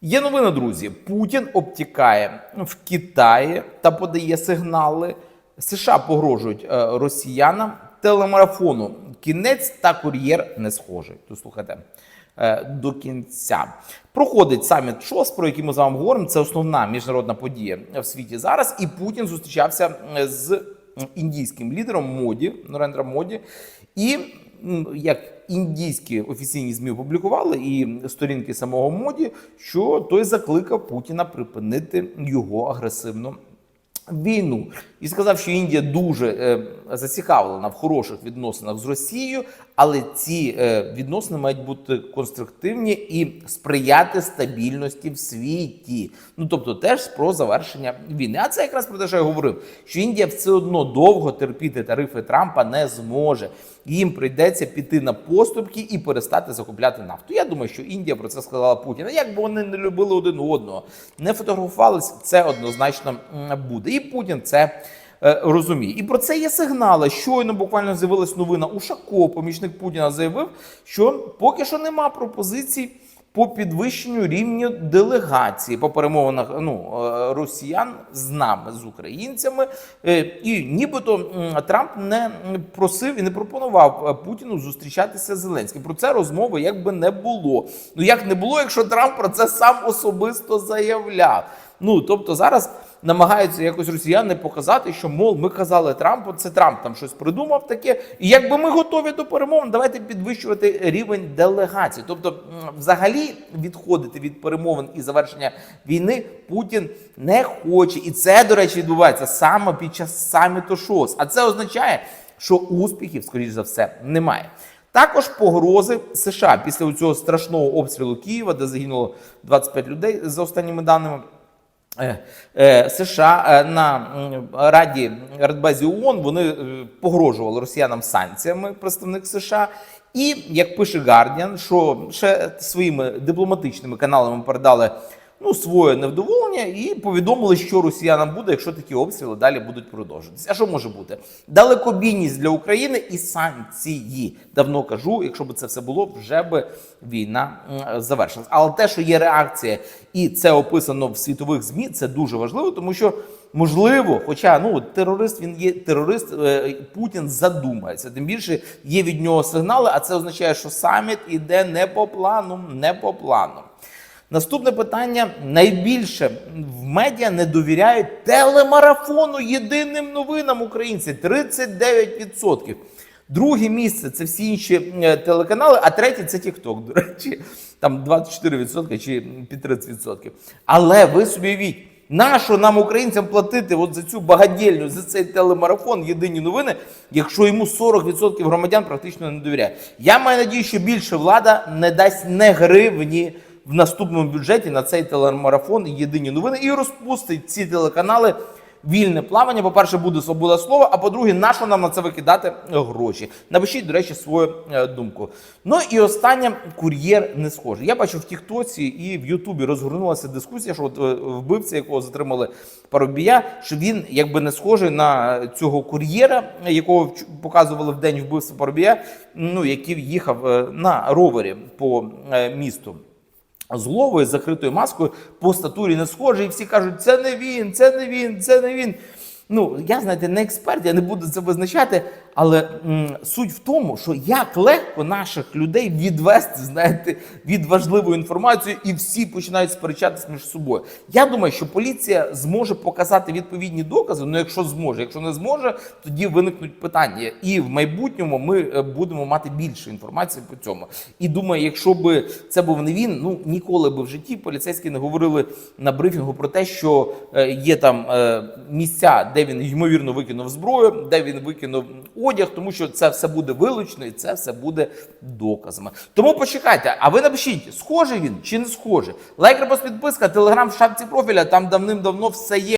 Є новина, друзі. Путін обтікає в Китаї та подає сигнали. США погрожують е, росіянам телемарафону. Кінець та кур'єр не схожий. То слухайте е, до кінця. Проходить саміт ШОС, про який ми з вами говоримо. Це основна міжнародна подія в світі зараз. І Путін зустрічався е, з індійським лідером Моді Норендра Моді. І як індійські офіційні змі опублікували і сторінки самого моді, що той закликав Путіна припинити його агресивну війну і сказав, що Індія дуже е, зацікавлена в хороших відносинах з Росією, але ці е, відносини мають бути конструктивні і сприяти стабільності в світі. Ну тобто, теж про завершення війни. А це якраз про те, що я говорив, що Індія все одно довго терпіти тарифи Трампа не зможе. Їм прийдеться піти на поступки і перестати закупляти нафту. Я думаю, що Індія про це сказала Путіна. Як би вони не любили один одного, не фотографувалися, це однозначно буде. І Путін це розуміє. І про це є сигнали. Щойно буквально з'явилась новина. Ушаков, помічник Путіна, заявив, що поки що нема пропозицій. По підвищенню рівня делегації по перемовинах ну, е, росіян з нами, з українцями, Е, і нібито Трамп не просив і не пропонував е, Путіну зустрічатися з Зеленським. Про це розмови якби не було. Ну як не було, якщо Трамп про це сам особисто заявляв. Ну тобто зараз намагаються якось росіяни показати, що мов ми казали Трампу, це Трамп там щось придумав таке. І якби ми готові до перемовин, давайте підвищувати рівень делегації. Тобто, взагалі, відходити від перемовин і завершення війни Путін не хоче. І це, до речі, відбувається саме під час саміту ШОС. А це означає, що успіхів, скоріш за все, немає. Також погрози США після цього страшного обстрілу Києва, де загинуло 25 людей за останніми даними. Е, е, США е, на Раді Радбезі ООН вони погрожували росіянам санкціями, представник США. І як пише Гардіан, що ще своїми дипломатичними каналами передали ну, своє невдоволення і повідомили, що росіянам буде, якщо такі обстріли далі будуть продовжуватися. А що може бути? Далекобійність для України і санкції. Давно кажу, якщо б це все було, вже би війна завершилась. Але те, що є реакція, і це описано в світових змі, це дуже важливо, тому що. Можливо, хоча ну терорист він є терорист, е, Путін задумається. Тим більше є від нього сигнали, а це означає, що саміт іде не по плану, не по плану. Наступне питання: найбільше в медіа не довіряють телемарафону єдиним новинам українці 39%. Друге місце це всі інші е, телеканали, а третє це TikTok, до речі, там 24% чи під 30%. Але ви собі уявіть, нащо нам, українцям, платити от за цю багадільню, за цей телемарафон єдині новини, якщо йому 40% громадян практично не довіряє. Я маю надію, що більше влада не дасть не гривні в наступному бюджеті на цей телемарафон єдині новини і розпустить ці телеканали. Вільне плавання, по-перше, буде свобода слова, а по-друге, нащо нам на це викидати гроші? Напишіть, до речі, свою е, думку. Ну і останнє кур'єр не схожий. Я бачу в Тіктоці і в Ютубі розгорнулася дискусія, що от е, вбивця, якого затримали Парубія, що він якби не схожий на цього кур'єра, якого показували в день вбивства Парубія, ну який їхав е, на ровері по е, місту з головою, закритою маскою по статурі не схожий, і всі кажуть, це не він, це не він, це не він. Ну, я знаєте, не експерт, я не буду це визначати, але м, суть в тому, що як легко наших людей відвести, знаєте, від важливої інформації, і всі починають сперечатися між собою. Я думаю, що поліція зможе показати відповідні докази. Ну, якщо зможе, якщо не зможе, тоді виникнуть питання. І в майбутньому ми е, будемо мати більше інформації по цьому. І думаю, якщо би це був не він, ну ніколи би в житті поліцейські не говорили на брифінгу про те, що е, є там е, місця, де він ймовірно викинув зброю, де він викинув одяг, тому що це все буде вилучно і це все буде доказами. Тому почекайте, а ви напишіть, схожий він чи не схожий. Лайк, репост, підписка, телеграм в шапці профіля. Там давним-давно все є.